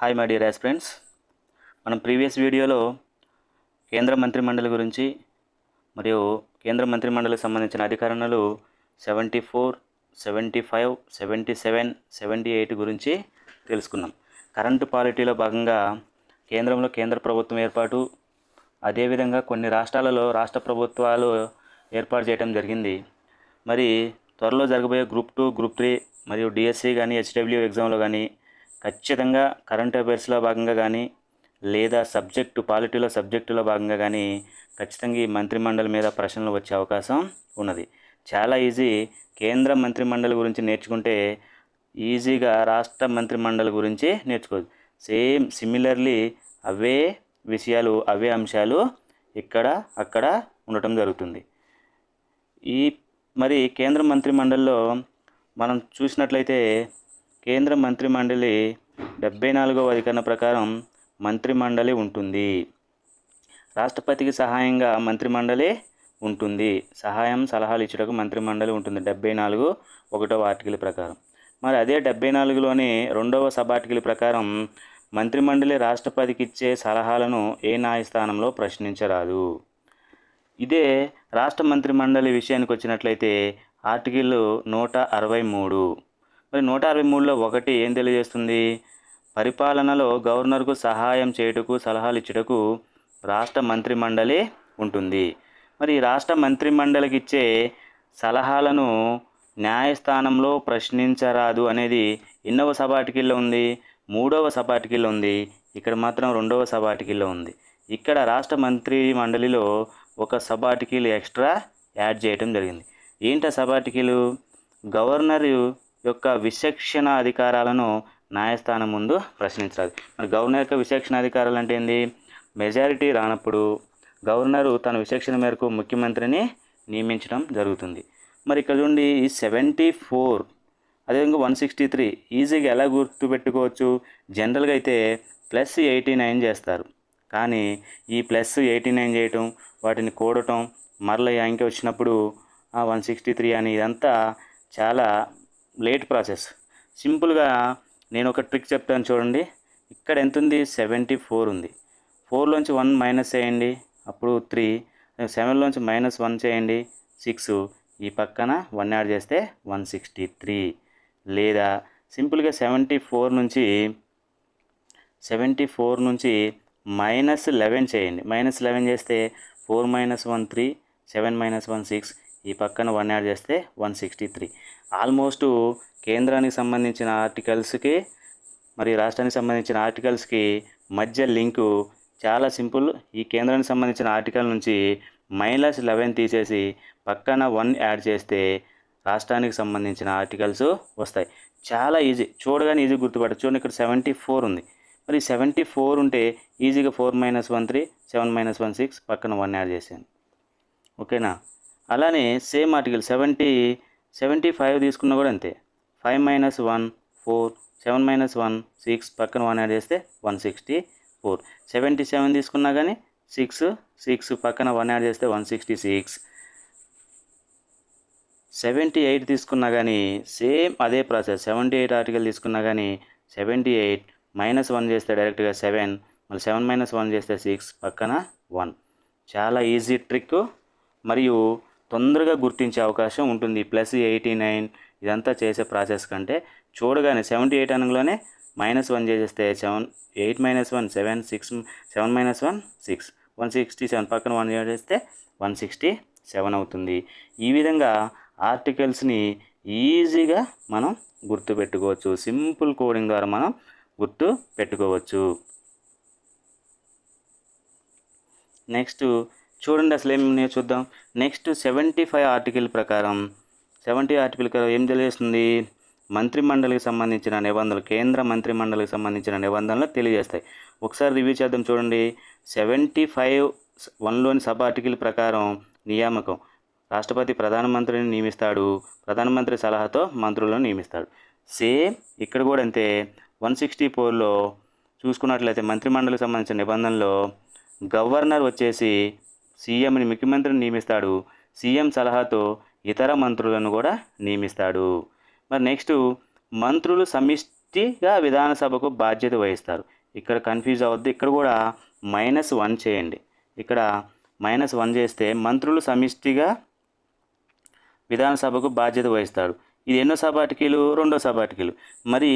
Hi my dear friends మనం previous వీడియోలో కేంద్ర మంత్రిమండలి గురించి మరియు కేంద్ర మంత్రిమండలికి సంబంధించిన అధికారణలు seventy four seventy five seventy seven seventy eight గురించి తెలుసుకున్నాం. కరెంటు పాలిటీలో భాగంగా కేంద్రంలో కేంద్ర ప్రభుత్వం ఏర్పాటు అదేవిధంగా కొన్ని రాష్ట్రాలలో రాష్ట్ర ప్రభుత్వాలు ఏర్పాటు చేయడం జరిగింది. మరి త్వరలో జరగబోయే గ్రూప్ టూ గ్రూప్ త్రీ మరియు డిఎస్సి కానీ హెచ్డబ్ల్యూ ఎగ్జామ్లో కానీ ఖచ్చితంగా కరెంట్ అఫైర్స్లో భాగంగా కానీ లేదా సబ్జెక్టు పాలిటీలో సబ్జెక్టులో భాగంగా కానీ ఖచ్చితంగా ఈ మంత్రిమండలి మీద ప్రశ్నలు వచ్చే అవకాశం ఉన్నది. చాలా ఈజీ కేంద్ర మంత్రిమండలి గురించి నేర్చుకుంటే ఈజీగా రాష్ట్ర మంత్రిమండలి గురించి నేర్చుకోవచ్చు. సేమ్ సిమిలర్లీ అవే విషయాలు అవే అంశాలు ఇక్కడ అక్కడ ఉండటం జరుగుతుంది. ఈ మరి కేంద్ర మంత్రిమండలిలో మనం చూసినట్లయితే కేంద్ర మంత్రిమండలి డెబ్బై నాలుగవ అధికరణ ప్రకారం మంత్రిమండలి ఉంటుంది. రాష్ట్రపతికి సహాయంగా మంత్రిమండలి ఉంటుంది. సహాయం సలహాలు ఇచ్చుటకు మంత్రిమండలి ఉంటుంది. డెబ్బై నాలుగు ఒకటవ ఆర్టికల్ ప్రకారం. మరి అదే డెబ్బై నాలుగులోని రెండవ సబ్ ఆర్టికల్ ప్రకారం మంత్రిమండలి రాష్ట్రపతికి ఇచ్చే సలహాలను ఏ న్యాయస్థానంలో ప్రశ్నించరాదు. ఇదే రాష్ట్ర మంత్రిమండలి విషయానికి వచ్చినట్లయితే ఆర్టికల్ నూట అరవై మూడు. మరి నూట అరవై మూడులో ఒకటి ఏం తెలియజేస్తుంది? పరిపాలనలో గవర్నర్కు సహాయం చేయుటకు సలహాలు ఇచ్చుటకు రాష్ట్ర మంత్రిమండలి ఉంటుంది. మరి రాష్ట్ర రాష్ట్ర మంత్రిమండలికి ఇచ్చే సలహాలను న్యాయస్థానంలో ప్రశ్నించరాదు అనేది ఎన్నవ సబాటికిల్లో ఉంది? మూడవ సబాటికిల్లో ఉంది. ఇక్కడ మాత్రం రెండవ సబాటికిల్లో ఉంది. ఇక్కడ రాష్ట్ర మంత్రి మండలిలో ఒక సబాటికీలు ఎక్స్ట్రా యాడ్ చేయడం జరిగింది. ఏంటి ఆ సబాటికీలు? గవర్నర్ యొక్క విచక్షణ అధికారాలను న్యాయస్థానం ముందు ప్రశ్నించాలి. మరి గవర్నర్ యొక్క విచక్షణ అధికారాలు అంటే ఏంది? మెజారిటీ రానప్పుడు గవర్నరు తన విచక్షణ మేరకు ముఖ్యమంత్రిని నియమించడం జరుగుతుంది. మరి ఇక్కడ చూడండి ఈ సెవెంటీ ఫోర్ అదేవిధంగా వన్ సిక్స్టీ త్రీ ఈజీగా ఎలా గుర్తుపెట్టుకోవచ్చు? జనరల్గా అయితే ప్లస్ ఎయిటీ నైన్ చేస్తారు. కానీ ఈ ప్లస్ ఎయిటీ నైన్ చేయటం వాటిని కూడటం మరల యాంకి వచ్చినప్పుడు వన్ సిక్స్టీ త్రీ అని ఇదంతా చాలా లేట్ ప్రాసెస్. సింపుల్గా నేను ఒక ట్రిక్ చెప్తాను చూడండి. ఇక్కడ ఎంత ఉంది సెవెంటీ ఫోర్ ఉంది. ఫోర్లోంచి వన్ మైనస్ చేయండి. అప్పుడు త్రీ. సెవెన్లోంచి మైనస్ వన్ చేయండి. సిక్స్. ఈ పక్కన వన్ యాడ్ చేస్తే వన్ సిక్స్టీ త్రీ. లేదా సింపుల్గా సెవెంటీ ఫోర్ నుంచి సెవెంటీ ఫోర్ నుంచి మైనస్ లెవెన్ చేయండి. మైనస్ లెవెన్ చేస్తే four minus one three. Seven minus one six. ఈ పక్కన వన్ యాడ్ చేస్తే వన్ సిక్స్టీ త్రీ ఆల్మోస్ట్ కేంద్రానికి సంబంధించిన ఆర్టికల్స్కి మరి రాష్ట్రానికి సంబంధించిన ఆర్టికల్స్కి మధ్య లింకు చాలా సింపుల్ ఈ కేంద్రానికి సంబంధించిన ఆర్టికల్ నుంచి మైనస్ లెవెన్ తీసేసి పక్కన వన్ యాడ్ చేస్తే రాష్ట్రానికి సంబంధించిన ఆర్టికల్స్ వస్తాయి. చాలా ఈజీ చూడగానే ఈజీ గుర్తుపడచ్చు చూడండి ఇక్కడ సెవెంటీ ఫోర్ ఉంది. మరి సెవెంటీ ఫోర్ ఉంటే ఈజీగా four minus one three seven minus one six పక్కన వన్ యాడ్ చేశాను ఓకేనా అలానే same article seventy seventy five తీసుకున్నా కూడా అంతే. Five minus one four seven minus one six పక్కన వన్ యాడ్ చేస్తే one sixty four. Seventy seven తీసుకున్నా కానీ సిక్స్ సిక్స్ పక్కన వన్ యాడ్ చేస్తే one sixty six. Seventy eight తీసుకున్నా కానీ సేమ్ అదే ప్రాసెస్. సెవెంటీ ఎయిట్ ఆర్టికల్ తీసుకున్నా కానీ సెవెంటీ ఎయిట్ మైనస్ వన్ చేస్తే డైరెక్ట్గా సెవెన్ మళ్ళీ సెవెన్ మైనస్ వన్ చేస్తే సిక్స్ పక్కన వన్. చాలా ఈజీ ట్రిక్ మరియు తొందరగా గుర్తించే అవకాశం ఉంటుంది. ప్లస్ ఎయిటీ నైన్ ఇదంతా చేసే ప్రాసెస్ కంటే చూడగానే సెవెంటీ ఎయిట్ అనగానే మైనస్ వన్ చేసేస్తే seven eight minus one seven six seven minus one six one sixty seven పక్కన వన్ చేస్తే వన్ సిక్స్టీ సెవెన్ అవుతుంది. ఈ విధంగా ఆర్టికల్స్ని ఈజీగా మనం గుర్తు పెట్టుకోవచ్చు సింపుల్ కోడింగ్ ద్వారా మనం గుర్తు పెట్టుకోవచ్చు నెక్స్ట్ చూడండి అసలు ఏమి ఉన్నాయో చూద్దాం. నెక్స్ట్ సెవెంటీ ఫైవ్ ఆర్టికల్ ప్రకారం సెవెంటీ ఆర్టికల్ ఏం తెలియజేస్తుంది? మంత్రిమండలికి సంబంధించిన నిబంధనలు కేంద్ర మంత్రిమండలికి సంబంధించిన నిబంధనలు తెలియజేస్తాయి. ఒకసారి రివ్యూ చేద్దాం చూడండి. సెవెంటీ ఫైవ్ వన్లోని సబ్ ఆర్టికల్ ప్రకారం నియామకం. రాష్ట్రపతి ప్రధానమంత్రిని నియమిస్తాడు. ప్రధానమంత్రి సలహాతో మంత్రులను నియమిస్తాడు. సేమ్ ఇక్కడ కూడా అంతే. వన్ సిక్స్టీ ఫోర్లో చూసుకున్నట్లయితే మంత్రిమండలికి సంబంధించిన నిబంధనలో గవర్నర్ వచ్చేసి సీఎంని ముఖ్యమంత్రిని నియమిస్తాడు. సీఎం సలహాతో ఇతర మంత్రులను కూడా నియమిస్తాడు. మరి నెక్స్ట్ మంత్రులు సమిష్టిగా విధానసభకు బాధ్యత వహిస్తారు. ఇక్కడ కన్ఫ్యూజ్ అవద్దు ఇక్కడ కూడా మైనస్ వన్ చేయండి. ఇక్కడ మైనస్ వన్ చేస్తే మంత్రులు సమిష్టిగా విధానసభకు బాధ్యత వహిస్తాడు ఇది ఎన్నో సభాటికీలు రెండో సభాటికీలు మరి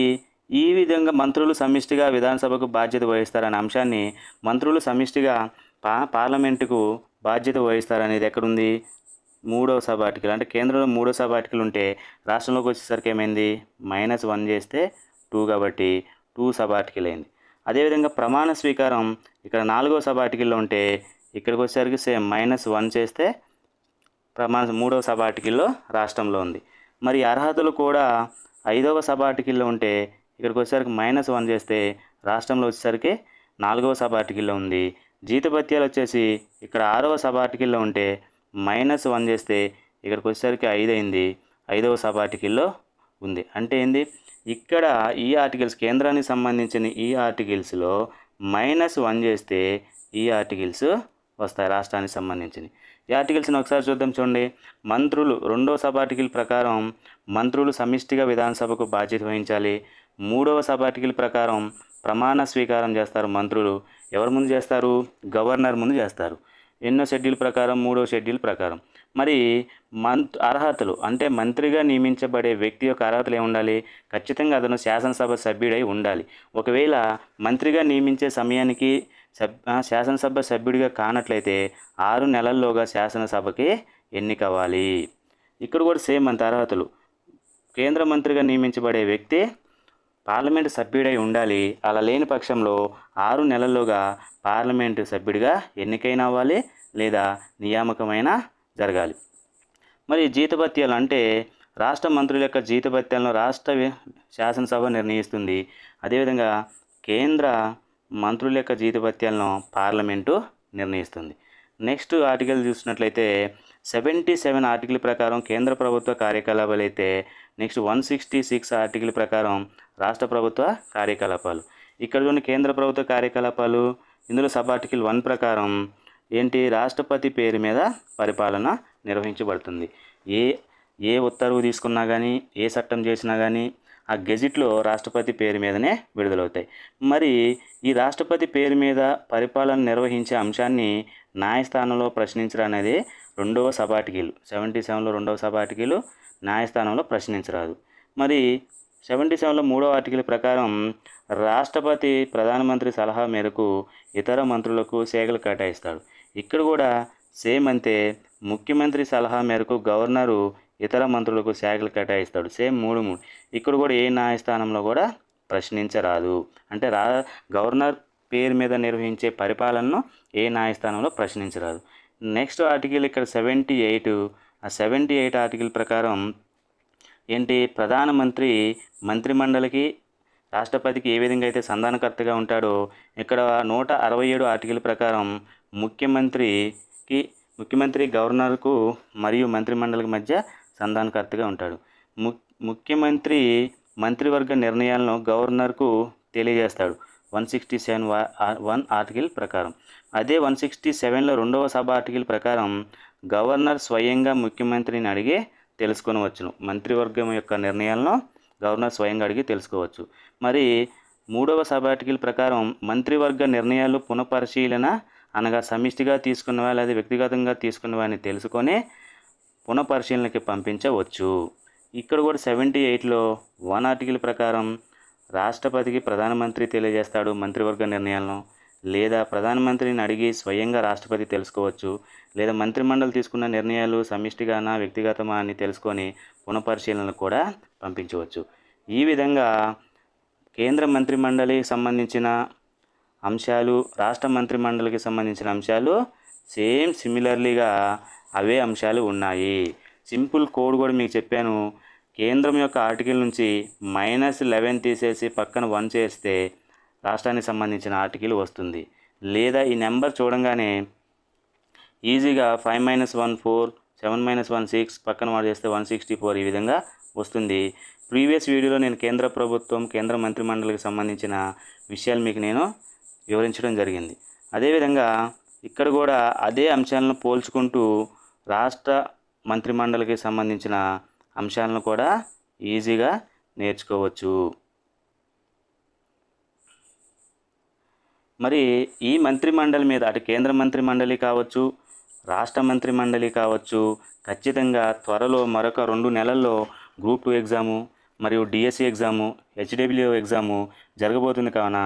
ఈ విధంగా మంత్రులు సమిష్టిగా విధానసభకు బాధ్యత వహిస్తారనే అంశాన్ని మంత్రులు సమిష్టిగా పా పార్లమెంటుకు బాధ్యత వహిస్తారనేది ఎక్కడుంది? మూడో ఆర్టికల్. అంటే కేంద్రంలో మూడో సభాటికలు ఉంటే రాష్ట్రంలోకి వచ్చేసరికి ఏమైంది? మైనస్ వన్ చేస్తే టూ కాబట్టి టూ సభాటికలు అయింది. అదేవిధంగా ప్రమాణ స్వీకారం ఇక్కడ నాలుగో ఆర్టికల్లో ఉంటే ఇక్కడికి వచ్చేసరికి సేమ్ మైనస్ వన్ చేస్తే ప్రమాణ మూడవ సభ ఆర్టికల్లో రాష్ట్రంలో ఉంది. మరి అర్హతలు కూడా ఐదవ సభ ఆర్టికల్లో ఉంటే ఇక్కడికి వచ్చేసరికి మైనస్ వన్ చేస్తే రాష్ట్రంలో వచ్చేసరికి నాలుగవ సభ ఆర్టికల్లో ఉంది. జీతభత్యాలు వచ్చేసి ఇక్కడ ఆరవ సబ్ ఆర్టికల్లో ఉంటే మైనస్ వన్ చేస్తే ఇక్కడికి వచ్చేసరికి ఐదు అయింది. ఐదవ సబ్ ఆర్టికల్లో ఉంది. అంటే ఏంది? ఇక్కడ ఈ ఆర్టికల్స్ కేంద్రానికి సంబంధించిన ఈ ఆర్టికల్స్లో మైనస్ వన్ చేస్తే ఈ ఆర్టికల్స్ వస్తాయి రాష్ట్రానికి సంబంధించినవి. ఈ ఆర్టికల్స్ని ఒకసారి చూద్దాం చూడండి. మంత్రులు రెండో సబ్ ఆర్టికల్ ప్రకారం మంత్రులు సమిష్టిగా విధానసభకు బాధ్యత వహించాలి. మూడవ సబ్ ఆర్టికల్ ప్రకారం ప్రమాణ స్వీకారం చేస్తారు మంత్రులు. ఎవరి ముందు చేస్తారు? గవర్నర్ ముందు చేస్తారు. ఎన్నో షెడ్యూల్ ప్రకారం మూడో షెడ్యూల్ ప్రకారం. మరి మంత్ అర్హతలు అంటే మంత్రిగా నియమించబడే వ్యక్తి యొక్క అర్హతలు ఏముండాలి? ఉండాలి ఖచ్చితంగా అతను శాసనసభ సభ్యుడై ఉండాలి. ఒకవేళ మంత్రిగా నియమించే సమయానికి సబ్ శాసనసభ సభ్యుడిగా కానట్లయితే ఆరు నెలల్లోగా శాసనసభకి ఎన్నికవ్వాలి. ఇక్కడ కూడా సేమ్ అంత అర్హతలు. కేంద్ర మంత్రిగా నియమించబడే వ్యక్తి పార్లమెంటు సభ్యుడై ఉండాలి. అలా లేని పక్షంలో ఆరు నెలల్లోగా పార్లమెంటు సభ్యుడిగా ఎన్నికైన అవ్వాలి లేదా నియామకమైన జరగాలి. మరి జీతభత్యాలు అంటే రాష్ట్ర మంత్రుల యొక్క జీతభత్యాలను రాష్ట్ర శాసనసభ నిర్ణయిస్తుంది. అదేవిధంగా కేంద్ర మంత్రుల యొక్క జీతభత్యాలను పార్లమెంటు నిర్ణయిస్తుంది. నెక్స్ట్ ఆర్టికల్ చూసినట్లయితే సెవెంటీ సెవెన్ ఆర్టికల్ ప్రకారం కేంద్ర ప్రభుత్వ కార్యకలాపాలు అయితే next one sixty six article ప్రకారం రాష్ట్ర ప్రభుత్వ కార్యకలాపాలు. ఇక్కడ ఉన్న కేంద్ర ప్రభుత్వ కార్యకలాపాలు. ఇందులో సబ్ ఆర్టికల్ వన్ ప్రకారం ఏంటి? రాష్ట్రపతి పేరు మీద పరిపాలన నిర్వహించబడుతుంది. ఏ ఏ ఉత్తర్వు తీసుకున్నా కానీ ఏ చట్టం చేసినా కానీ ఆ గెజిట్లో రాష్ట్రపతి పేరు మీదనే విడుదలవుతాయి. మరి ఈ రాష్ట్రపతి పేరు మీద పరిపాలన నిర్వహించే అంశాన్ని న్యాయస్థానంలో ప్రశ్నించడం అనేది రెండవ సబాటికీలు సెవెంటీ సెవెన్లో రెండవ సబాటికీలు న్యాయస్థానంలో ప్రశ్నించరాదు. మరి సెవెంటీ సెవెన్లో మూడో ఆర్టికల్ ప్రకారం రాష్ట్రపతి ప్రధానమంత్రి సలహా మేరకు ఇతర మంత్రులకు శాఖలు కేటాయిస్తాడు. ఇక్కడ కూడా సేమ్ అంతే ముఖ్యమంత్రి సలహా మేరకు గవర్నరు ఇతర మంత్రులకు శాఖలు కేటాయిస్తాడు. సేమ్ మూడు మూడు. ఇక్కడ కూడా ఏ న్యాయస్థానంలో కూడా ప్రశ్నించరాదు. అంటే రా గవర్నర్ పేరు మీద నిర్వహించే పరిపాలనను ఏ న్యాయస్థానంలో ప్రశ్నించరాదు. నెక్స్ట్ ఆర్టికల్ ఇక్కడ సెవెంటీ ఎయిట్. ఆ సెవెంటీ ఎయిట్ ఆర్టికల్ ప్రకారం ఏంటి? ప్రధానమంత్రి మంత్రిమండలికి రాష్ట్రపతికి ఏ విధంగా అయితే సంధానకర్తగా ఉంటాడో ఇక్కడ నూట అరవై ఏడు ఆర్టికల్ ప్రకారం ముఖ్యమంత్రికి ముఖ్యమంత్రి గవర్నర్కు మరియు మంత్రిమండలికి మధ్య సంధానకర్తగా ఉంటాడు. ము ముఖ్యమంత్రి మంత్రివర్గ నిర్ణయాలను గవర్నర్కు తెలియజేస్తాడు. One sixty seven one article ప్రకారం. అదే వన్ సిక్స్టీ సెవెన్లో రెండవ సభ ఆర్టికల్ ప్రకారం గవర్నర్ స్వయంగా ముఖ్యమంత్రిని అడిగి తెలుసుకొనవచ్చును మంత్రివర్గం యొక్క నిర్ణయాలను గవర్నర్ స్వయంగా అడిగి తెలుసుకోవచ్చు. మరి మూడవ సభ ఆర్టికల్ ప్రకారం మంత్రివర్గ నిర్ణయాలు పునఃపరిశీలన అనగా సమిష్టిగా తీసుకున్నవా లేదా వ్యక్తిగతంగా తీసుకున్నవా అని తెలుసుకొని పునఃపరిశీలనకి పంపించవచ్చు. ఇక్కడ కూడా సెవెంటీ ఎయిట్లో వన్ ఆర్టికల్ ప్రకారం రాష్ట్రపతికి ప్రధానమంత్రి తెలియజేస్తాడు మంత్రివర్గ నిర్ణయాలను. లేదా ప్రధానమంత్రిని అడిగి స్వయంగా రాష్ట్రపతి తెలుసుకోవచ్చు లేదా మంత్రిమండలి తీసుకున్న నిర్ణయాలు సమిష్టిగానా వ్యక్తిగతమా అని తెలుసుకొని పునఃపరిశీలనలు కూడా పంపించవచ్చు. ఈ విధంగా కేంద్ర మంత్రిమండలికి సంబంధించిన అంశాలు రాష్ట్ర మంత్రిమండలికి సంబంధించిన అంశాలు సేమ్ సిమిలర్లీగా అవే అంశాలు ఉన్నాయి. సింపుల్ కోడ్ కూడా మీకు చెప్పాను. కేంద్రం యొక్క ఆర్టికల్ నుంచి మైనస్ లెవెన్ తీసేసి పక్కన వన్ చేస్తే రాష్ట్రానికి సంబంధించిన ఆర్టికల్ వస్తుంది. లేదా ఈ నెంబర్ చూడంగానే ఈజీగా five minus one four seven minus one six పక్కన వాడు చేస్తే వన్ సిక్స్టీ ఫోర్ ఈ విధంగా వస్తుంది. ప్రీవియస్ వీడియోలో నేను కేంద్ర ప్రభుత్వం కేంద్ర మంత్రిమండలికి సంబంధించిన విషయాలు మీకు నేను వివరించడం జరిగింది. అదేవిధంగా ఇక్కడ కూడా అదే అంశాలను పోల్చుకుంటూ రాష్ట్ర మంత్రిమండలికి సంబంధించిన అంశాలను కూడా ఈజీగా నేర్చుకోవచ్చు. మరి ఈ మంత్రి మండలి మీద అటు కేంద్ర మంత్రి మండలి కావచ్చు రాష్ట్ర మంత్రి మండలి కావచ్చు ఖచ్చితంగా త్వరలో మరొక రెండు నెలల్లో గ్రూప్ టూ ఎగ్జాము మరియు డిఎస్సి ఎగ్జాము హెచ్డబ్ల్యూ ఎగ్జాము జరగబోతుంది కావున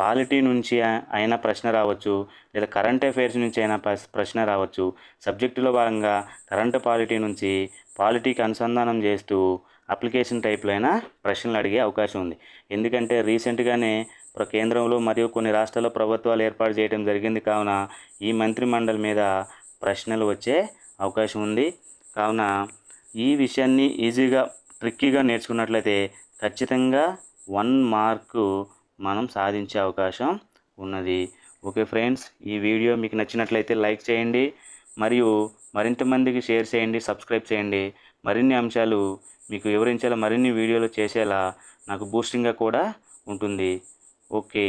పాలిటీ నుంచి అయినా ప్రశ్న రావచ్చు లేదా కరెంట్ అఫైర్స్ నుంచి అయినా ప్రశ్న రావచ్చు. సబ్జెక్టులో భాగంగా కరెంట్ పాలిటీ నుంచి పాలిటీకి అనుసంధానం చేస్తూ అప్లికేషన్ టైప్లో అయినా ప్రశ్నలు అడిగే అవకాశం ఉంది. ఎందుకంటే రీసెంట్గానే కేంద్రంలో మరియు కొన్ని రాష్ట్రాల్లో ప్రభుత్వాలు ఏర్పాటు చేయడం జరిగింది. కావున ఈ మంత్రి మండలి మీద ప్రశ్నలు వచ్చే అవకాశం ఉంది. కావున ఈ విషయాన్ని ఈజీగా ట్రిక్కీగా నేర్చుకున్నట్లయితే ఖచ్చితంగా వన్ మార్కు మనం సాధించే అవకాశం ఉన్నది. ఓకే ఫ్రెండ్స్ ఈ వీడియో మీకు నచ్చినట్లయితే లైక్ చేయండి. మరియు మరింత మందికి షేర్ చేయండి సబ్స్క్రైబ్ చేయండి. మరిన్ని అంశాలు మీకు వివరించేలా మరిన్ని వీడియోలు చేసేలా నాకు బూస్టింగ్గా కూడా ఉంటుంది. ఓకే